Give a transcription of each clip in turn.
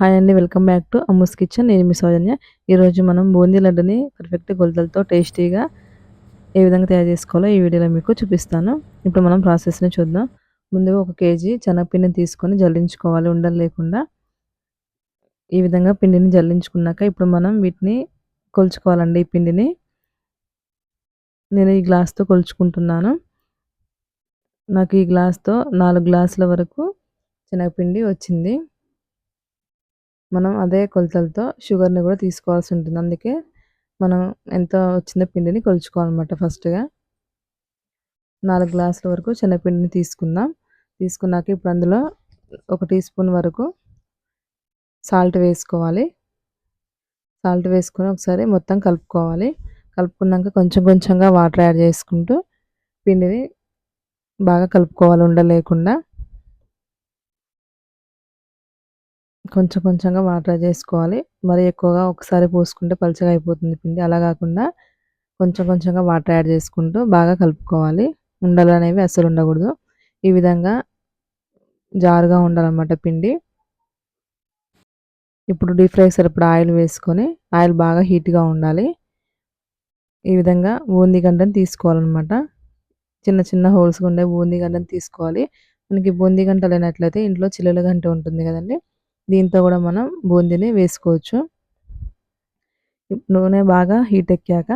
Hi అండి welcome back to Ammu's kitchen. నేను మీ సౌజన్య. ఈరోజు మనం బూందీ లడ్డుని పర్ఫెక్ట్ గొలతలతో టేస్టీగా ఏ విధంగా తయారు చేసుకోవాలో ఈ వీడియోలో మీకు చూపిస్తాను. ఇప్పుడు మనం ప్రాసెస్ని చూద్దాం. ముందుగా ఒక కేజీ శనగపిండిని తీసుకొని జల్లించుకోవాలి ఉండలు లేకుండా. ఈ విధంగా పిండిని జల్లించుకున్నాక ఇప్పుడు మనం వీటిని కొలుచుకోవాలండి ఈ పిండిని. నేను ఈ గ్లాస్తో కొలుచుకుంటున్నాను. నాకు ఈ గ్లాస్తో నాలుగు గ్లాసుల వరకు శనగపిండి వచ్చింది. మనం అదే కొలతలతో షుగర్ని కూడా తీసుకోవాల్సి ఉంటుంది. అందుకే మనం ఎంత వచ్చిందో పిండిని కొలుచుకోవాలన్నమాట ఫస్ట్గా. నాలుగు గ్లాసుల వరకు శనగపిండిని తీసుకుందాం. తీసుకున్నాక ఇప్పుడు అందులో ఒక టీ స్పూన్ వరకు సాల్ట్ వేసుకోవాలి. సాల్ట్ వేసుకొని ఒకసారి మొత్తం కలుపుకోవాలి. కలుపుకున్నాక కొంచెం కొంచెంగా వాటర్ యాడ్ చేసుకుంటూ పిండిని బాగా కలుపుకోవాలి ఉండలేకుండా. కొంచెం కొంచెంగా వాటర్ చేసుకోవాలి మరి ఎక్కువగా ఒకసారి పోసుకుంటే పలుచగా అయిపోతుంది పిండి. అలా కాకుండా కొంచెం కొంచెంగా వాటర్ యాడ్ చేసుకుంటూ బాగా కలుపుకోవాలి. ఉండలు అనేవి అస్సలు ఉండకూడదు. ఈ విధంగా జారుగా ఉండాలన్నమాట పిండి. ఇప్పుడు డీప్ ఫ్రై సరిపడా ఆయిల్ వేసుకొని ఆయిల్ బాగా హీట్గా ఉండాలి. ఈ విధంగా బూందీ గంటను తీసుకోవాలన్నమాట. చిన్న చిన్న హోల్స్ ఉండే బూందీ గంటను తీసుకోవాలి. మనకి బూందీ గంట లేనట్లయితే ఇంట్లో చిల్లుల గంట ఉంటుంది కదండి. దీంతో కూడా మనం బూందీని వేసుకోవచ్చు. నూనె బాగా హీట్ ఎక్కాక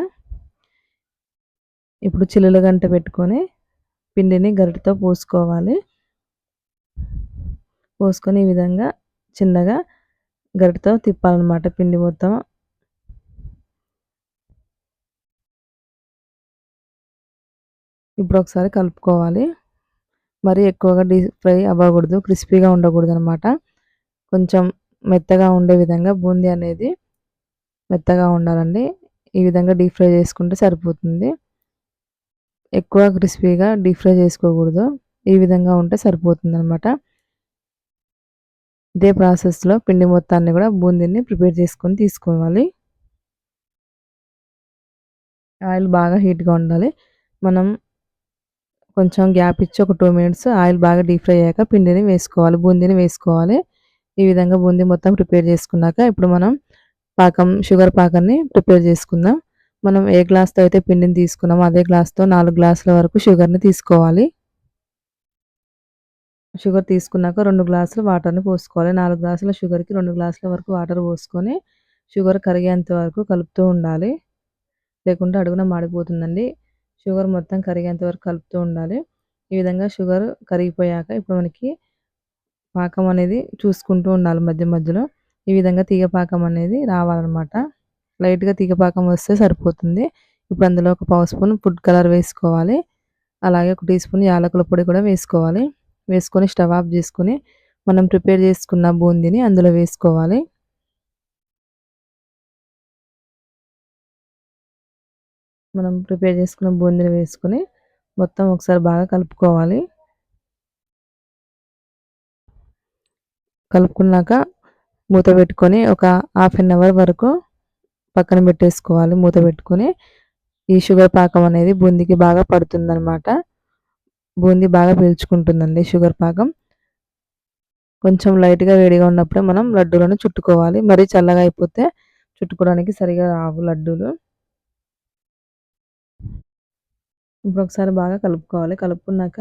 ఇప్పుడు చిల్లుల గంట పెట్టుకొని పిండిని గరిటతో పోసుకోవాలి. పోసుకొని ఈ విధంగా చిన్నగా గరిటతో తిప్పాలన్నమాట పిండి మొత్తం. ఇప్పుడు ఒకసారి కలుపుకోవాలి. మరీ ఎక్కువగా డీప్ ఫ్రై అవ్వకూడదు క్రిస్పీగా ఉండకూడదు అనమాట కొంచెం మెత్తగా ఉండే విధంగా బూందీ అనేది మెత్తగా ఉండాలండి. ఈ విధంగా డీప్ ఫ్రై చేసుకుంటే సరిపోతుంది. ఎక్కువ క్రిస్పీగా డీప్ ఫ్రై చేసుకోకూడదు. ఈ విధంగా ఉంటే సరిపోతుంది అనమాట ఇదే ప్రాసెస్లో పిండి మొత్తాన్ని కూడా బూందీని ప్రిపేర్ చేసుకొని తీసుకోవాలి. ఆయిల్ బాగా హీట్గా ఉండాలి. మనం కొంచెం గ్యాప్ ఇచ్చి ఒక టూ మినిట్స్ ఆయిల్ బాగా డీప్ ఫ్రై అయ్యాక పిండిని వేసుకోవాలి బూందీని వేసుకోవాలి. ఈ విధంగా బూందీ మొత్తం ప్రిపేర్ చేసుకున్నాక ఇప్పుడు మనం పాకం షుగర్ పాకాన్ని ప్రిపేర్ చేసుకుందాం. మనం ఏ గ్లాస్తో అయితే పిండిని తీసుకున్నామో అదే గ్లాస్తో నాలుగు గ్లాసుల వరకు షుగర్ని తీసుకోవాలి. షుగర్ తీసుకున్నాక రెండు గ్లాసులు వాటర్ని పోసుకోవాలి. నాలుగు గ్లాసుల షుగర్కి రెండు గ్లాసుల వరకు వాటర్ పోసుకొని షుగర్ కరిగేంత వరకు కలుపుతూ ఉండాలి. లేకుంటే అడుగున మాడిపోతుందండి. షుగర్ మొత్తం కరిగేంత వరకు కలుపుతూ ఉండాలి. ఈ విధంగా షుగర్ కరిగిపోయాక ఇప్పుడు మనకి పాకం అనేది చూసుకుంటూ ఉండాలి మధ్య మధ్యలో. ఈ విధంగా తీగ పాకం అనేది రావాలన్నమాట. లైట్గా తీగ పాకం వస్తే సరిపోతుంది. ఇప్పుడు అందులో ఒక పావు స్పూన్ ఫుడ్ కలర్ వేసుకోవాలి. అలాగే ఒక టీ స్పూన్ యాలకుల పొడి కూడా వేసుకోవాలి. వేసుకొని స్టవ్ ఆఫ్ చేసుకొని మనం ప్రిపేర్ చేసుకున్న బూందీని అందులో వేసుకోవాలి. మనం ప్రిపేర్ చేసుకున్న బూందీని వేసుకొని మొత్తం ఒకసారి బాగా కలుపుకోవాలి. కలుపుకున్నాక మూత పెట్టుకొని ఒక హాఫ్ అన్ అవర్ వరకు పక్కన పెట్టేసుకోవాలి. మూత పెట్టుకొని ఈ షుగర్ పాకం అనేది బూందీకి బాగా పడుతుందనమాట బూందీ బాగా పీల్చుకుంటుందండి షుగర్ పాకం. కొంచెం లైట్గా వేడిగా ఉన్నప్పుడే మనం లడ్డూలను చుట్టుకోవాలి. మరీ చల్లగా అయిపోతే చుట్టుకోవడానికి సరిగా రావు లడ్డూలు. ఇప్పుడు ఒకసారి బాగా కలుపుకోవాలి. కలుపుకున్నాక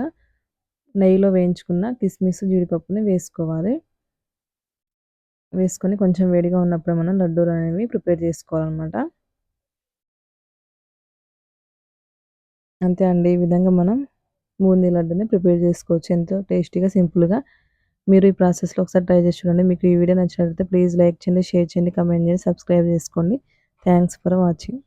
నెయ్యిలో వేయించుకున్న కిస్మిస్ జీడిపప్పుని వేసుకోవాలి. వేసుకొని కొంచెం వేడిగా ఉన్నప్పుడు మనం లడ్డూలు అనేవి ప్రిపేర్ చేసుకోవాలన్నమాట. అంతే అండి ఈ విధంగా మనం బూందీ లడ్డుని ప్రిపేర్ చేసుకోవచ్చు. ఎంతో టేస్టీగా సింపుల్గా. మీరు ఈ ప్రాసెస్లో ఒకసారి ట్రై చేసి చూడండి. మీకు ఈ వీడియో నచ్చినట్లయితే ప్లీజ్ లైక్ చేయండి షేర్ చేయండి కమెంట్ చేయండి సబ్స్క్రైబ్ చేసుకోండి. Thanks for watching.